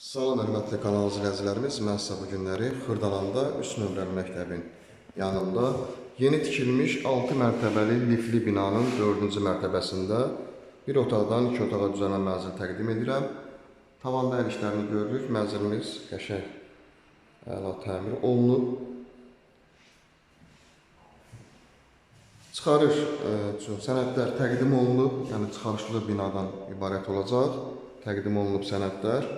Salam hörmətli kanal izləyicilərimiz, mən sizə bu günləri Xırdalanda 3 nömrəli məktəbin yanında yeni tikilmiş 6 mərtəbəli lifli binanın 4-cü mərtəbəsində bir otaqdan 2 otağa düzələn mənzil təqdim edirəm. Tavanda əl işlərini görürük. Mənzilimiz qəşəng əla təmir olunub. Çıxarış e, üçün sənədlər təqdim olunub, yəni çıxarışlı binadan ibarət olacaq. Təqdim olunub sənədlər.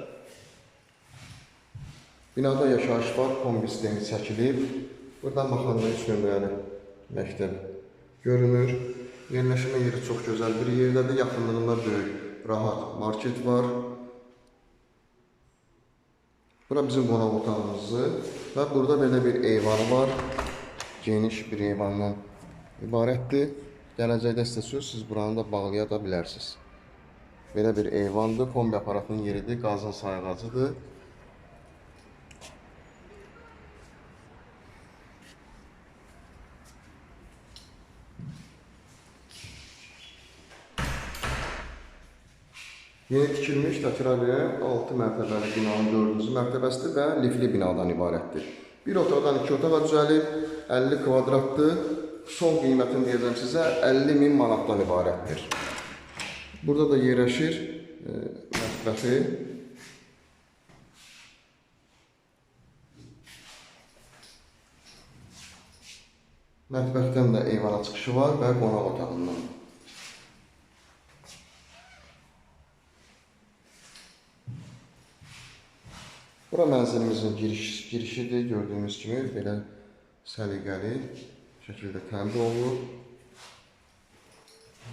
Binada yaşayış var, kombi sistemi çəkilib. Buradan baxanda 3 nömrəli məktəb görünür. Yerləşmə yeri çox gözəl bir yerdədir. Yaxınlığında böyük, rahat market var. Bura bizim qonaq otağımızdır və burada belə bir eyvanı var. Geniş bir eyvandan ibarətdir. Gələcəkdə istəsəz siz buranı da bağlaya da bilərsiniz. Belə bir eyvandır, kombi aparatının yeridir, qazın sayğacıdır. Yeni tikilmiş təkrar edirəm 6 mərtəbəli binanın 4-cü mərtəbəsidir və lifli binadan ibarətdir. Bir otaqdan 2 otağa düzəlib 50 kvadratdır. Son qiymətini deyəcəm sizə 50 min manatdan ibarətdir. Burada da yerləşir e, mətbəxi. Mətbəxdən də eyvana çıxışı var və qonaq otağından. Bura mənzilimizin giriş girişidir. Gördüyünüz kimi belə səliqəli şəkildə təmir olunub.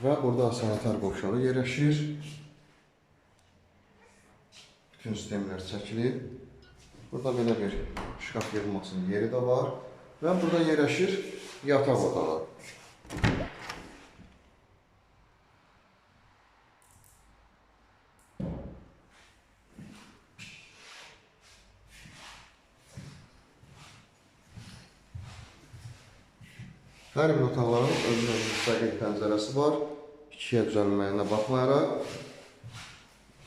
Və burada sanitar qovşağı yerləşir. Bütün sistemlər çəkilib. Burada belə bir şkaf yığılmasının yeri də var. Və burada yerləşir yataq otağı. Hər bir otaqların özünə müstəqil pəncərəsi var. İkiyə düzəlməyinə baxmayaraq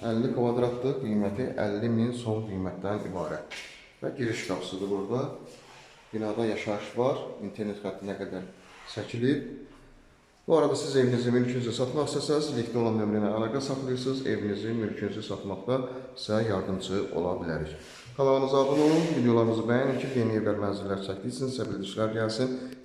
50 kvadratdır, qiyməti 50 min son qiymətdən ibarət. Və giriş qapısıdır burada. Binada yaşayış var, internet xəttinə qədər çəkilib. Bu arada siz evinizi, mülkünüzü satmaq istəsəniz, linkdə olan nömrə ilə əlaqə saxlayırsınız. Evinizi, mülkünüzü satmaqda sizə yardımçı ola bilərik. Kanalımıza abunə olun, videolarımızı bəyənin ki, yeni evlər mənzillər çəkdikcə sizə bildirişlər gəlsin.